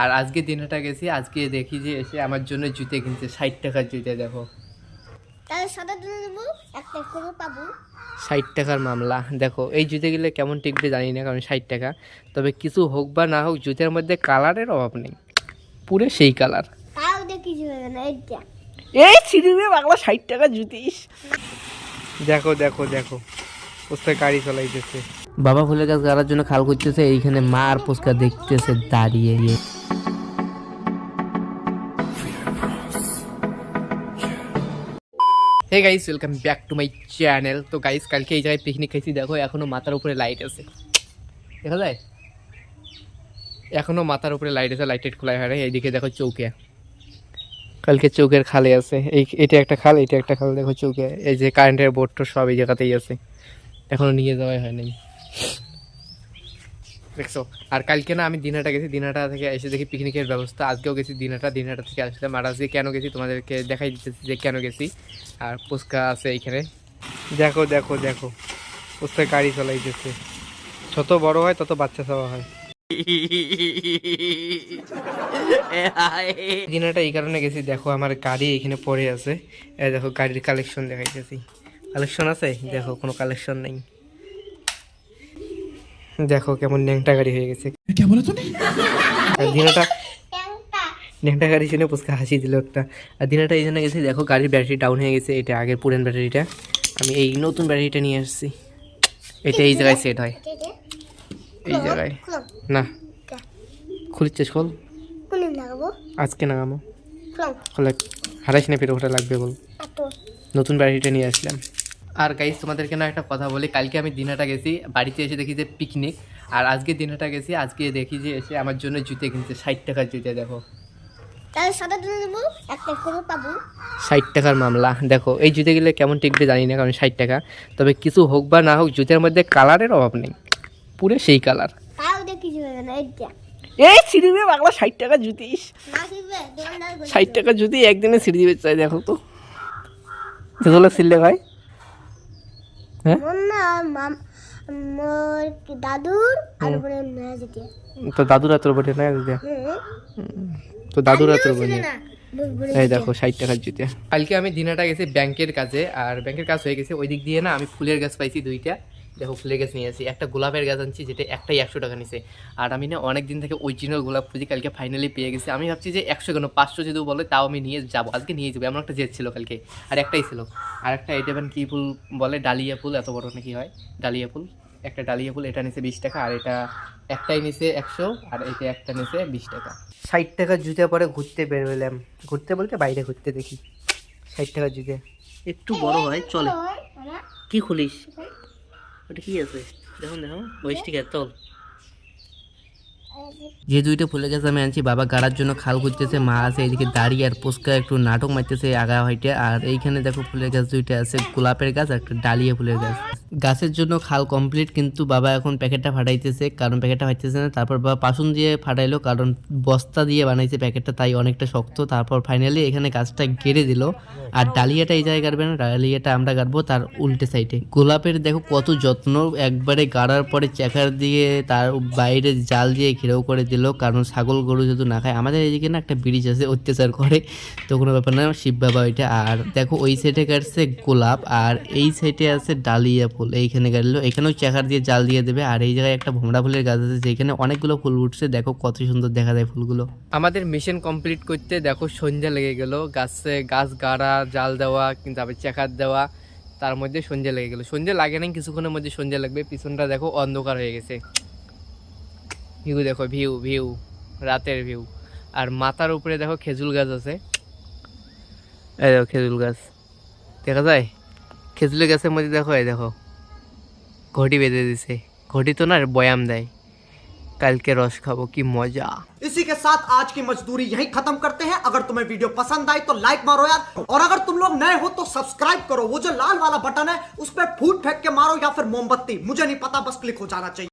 আর আজকে দিনটা গেছি আজকে দেখি যে এসে আমার জন্য জুতে কিনছে ষাট টাকার জুতে দেখো। তাহলে সাদা তুলে দেবো একটা করে পাবো। ষাট টাকার মামলা। দেখো এই জুতে গেলে কেমন টিকবে জানি না কারণ ষাট টাকা। তবে কিছু হোক বা না হোক জুতের মধ্যে কালারের অভাব নেই। পুরো সেই কালার। তাও দেখি এই ছিড়িবে বাংলা ষাট টাকা জুতিস। দেখো দেখো দেখো পোস্তা গাড়ি চালাইতেছে। বাবা ফুলের গাছ গাড়ার জন্য খাল করতেছে এইখানে মা আর পোস্কা দেখতেছে দাঁড়িয়ে। Hey guys welcome back to my channel তো গাইস কালকে এই জায়গায় পিকনিক খাইছি, দেখো, এখনও মাথার উপরে লাইট আছে। দেখা যায়? এখনও মাথার উপরে লাইট আছে লাইটের খোলা হয় না। এইদিকে দেখো চৌকে। কালকে চৌকের খালে আছে। এই এটা একটা খাল, এটা একটা খাল, দেখো চৌকে। এই যে কারেন্টের বোর্ড তো সব এই জায়গাতেই আছে। এখনও নিয়ে যাওয়াই হয় নাই। দেখছ আর কালকে না আমি দিনাটা গেছি দিনাটা থেকে এসে দেখি পিকনিকের ব্যবস্থা আজকেও গেছি দিনাটা দিনাটা থেকে আসলাম আর আজকে কেন গেছি তোমাদেরকে দেখাই দিতেছি যে কেন গেছি। আর পুস্কা আছে এইখানে দেখো দেখো দেখো পুস্কা গাড়ি চালাইতেছে। যত বড় হয় তত বাচ্চা চাওয়া হয়। দিনাটা এই কারণে গেছি দেখো আমার গাড়ি এখানে পড়ে আছে। দেখো গাড়ির কালেকশন দেখাইতেছি। কালেকশন আছে? দেখো কোনো কালেকশন নেই। দেখো কেমন ন্যাংটা গাড়ি হয়ে গেছে। আর দিনাটা ন্যাংটা গাড়ি শুনে পুচকা হাসি দিল একটা। আর দিনাটা এই জন্য গেছি দেখো গাড়ির ব্যাটারি ডাউন হয়ে গেছে এটা আগের পুরান ব্যাটারিটা আমি এই নতুন ব্যাটারিটা নিয়ে আসছি। এটা এই জায়গায় সেট হয়। এই জায়গায়। না? খুলিচ্ছিস খোল। কোনে লাগাবো আজকে নাগামো। খুলো। হারাইস না ফের ওটা লাগবে বল। নতুন ব্যাটারিটা নিয়ে আসলাম। আর গাইস তোমাদেরকে না একটা কথা বলি কালকে আমি দিনাটা গেছি বাড়িতে এসে দেখি যে পিকনিক আর আজকে দিনাটা গেছি আজকে দেখি যে এসে আমার জন্য জুতে কিনছে ষাট টাকার জুতে দেখো। তাহলে সাদা তুলে দেবো একটা করে পাবো। ষাট টাকার মামলা দেখো এই জুতে গেলে কেমন টিকবে জানি না কারণ ষাট টাকা। তবে কিছু হোক বা না হোক জুতের মধ্যে কালারের অভাব নেই পুরো সেই কালার এই ছিড়িবে বাংলা ষাট টাকা বলে ষাট টাকা জুতি একদিনে ছিঁড়ে দিবে চাই দেখো তো। যেগুলো ভাই। হ্যাঁ? দাদুর আর তোর বটে না দিদি হুম তো দাদুরা তোর বটে এই দেখো ষাট টাকার জুতে কালকে আমি দিনাটা গেছি ব্যাংকের কাজে আর ব্যাংকের কাজ হয়ে গেছে। ওই দিক দিয়ে না আমি ফুলের গাছ পাইছি দুইটা। দেখো ফুলের গাছ নিয়ে আসি একটা গোলাপের গাছ আনছি যেটা একটাই একশো টাকা নিছে। আর আমি না অনেক দিন থেকে অরিজিনাল গোলাপ খুঁজি কালকে ফাইনালি পেয়ে গেছি। আমি ভাবছি যে একশো কেন পাঁচশো যদি বলে তাও আমি নিয়ে যাব। আজকে নিয়ে যাব এমন একটা জেদ ছিল কালকে। আর একটাই ছিল। আর একটা এটা কি ফুল বলে? ডালিয়া ফুল এত বড় নাকি হয়? ডালিয়া ফুল। একটা ডালিয়া ফুল এটা নিছে বিশ টাকা আর এটা একটাই নিছে একশো আর এটা একটা নিছে বিশ টাকা। ষাট টাকা জুতে পরে ঘুরতে বের বেরোলাম। ঘুরতে বলতে বাইরে ঘুরতে দেখি। ষাট টাকার জুতে। একটু বড় হয় চলে। কি খুলিস? ওটা কি আছে দেখুন দেখো তল যে দুইটা ফুলে গাছ আমি আনছি বাবা গাড়ার জন্য খাল করতেছে মা আছে এদিকে দাঁড়িয়ে আর পোস্কা একটু নাটক মারতেছে আগা হইটে আর এইখানে দেখো ফুলের গাছ দুইটা আছে গোলাপের গাছ আর একটা ডালিয়া ফুলের গাছ গাছের জন্য খাল কমপ্লিট কিন্তু বাবা এখন প্যাকেটটা ফাটাইতেছে, কারণ প্যাকেটটা ফাটাইতেছে না। তারপর বাবা পাশুন দিয়ে ফাটাইলো, কারণ বস্তা দিয়ে বানাইছে প্যাকেটটা, তাই অনেকটা শক্ত। তারপর ফাইনালি এখানে গাছটা গেড়ে দিল। আর ডালিয়াটা এই জায়গায় কাটবে না, ডালিয়াটা আমরা কাটবো তার উল্টে সাইডে গোলাপের দেখো কত যত্ন, একবারে গাড়ার পরে চেকার দিয়ে তার বাইরে জাল দিয়ে ঘেরাও করে দিল, কারণ ছাগল গরু যেহেতু না খায়, আমাদের এদিকে না একটা ব্রিজ আছে, অত্যাচার করে, তো কোনো ব্যাপার না, শিব বাবা ওইটা। আর দেখো ওই সাইডে কাটছে গোলাপ, আর এই সাইডে আছে ডালিয়া ফুল। এইখানে কাটলো এখানেও চেকার দিয়ে জাল দিয়ে দেবে। আর এই জায়গায় একটা ভোমরা ফুলের গাছ আছে, যেখানে অনেকগুলো ফুল উঠছে। দেখো কত সুন্দর দেখা যায় ফুলগুলো। আমাদের মিশন কমপ্লিট করতে দেখো সন্ধ্যা লেগে গেল। গাছে গাছ, গাড়া, জাল দেওয়া কিন্তু আবার চেকার দেওয়া, তার মধ্যে সন্ধ্যা লেগে গেল। সন্ধ্যা লাগে না কিছুক্ষণের মধ্যে সন্ধ্যা লাগবে। পিছনটা দেখো অন্ধকার হয়ে গেছে। ভিউ দেখো ভিউ ভিউ রাতের ভিউ আর মাথার উপরে দেখো খেজুর গাছ আছে। এই দেখো খেজুর গাছ। দেখা যায়? খেজুরের গাছের মধ্যে দেখো, এই দেখো। ঘটি বেঁধে দিছে ঘটি তো না বয়াম দেয় কালকে রস খাবো কি মজা इसी के साथ आज की मजदूरी यही खत्म करते हैं अगर तुम्हें वीडियो पसंद आई तो लाइक मारो यार और अगर तुम लोग नए हो तो सब्सक्राइब करो वो जो लाल वाला बटन है उस पर फूट फेंक के मारो या फिर मोमबत्ती मुझे नहीं पता बस क्लिक हो जाना चाहिए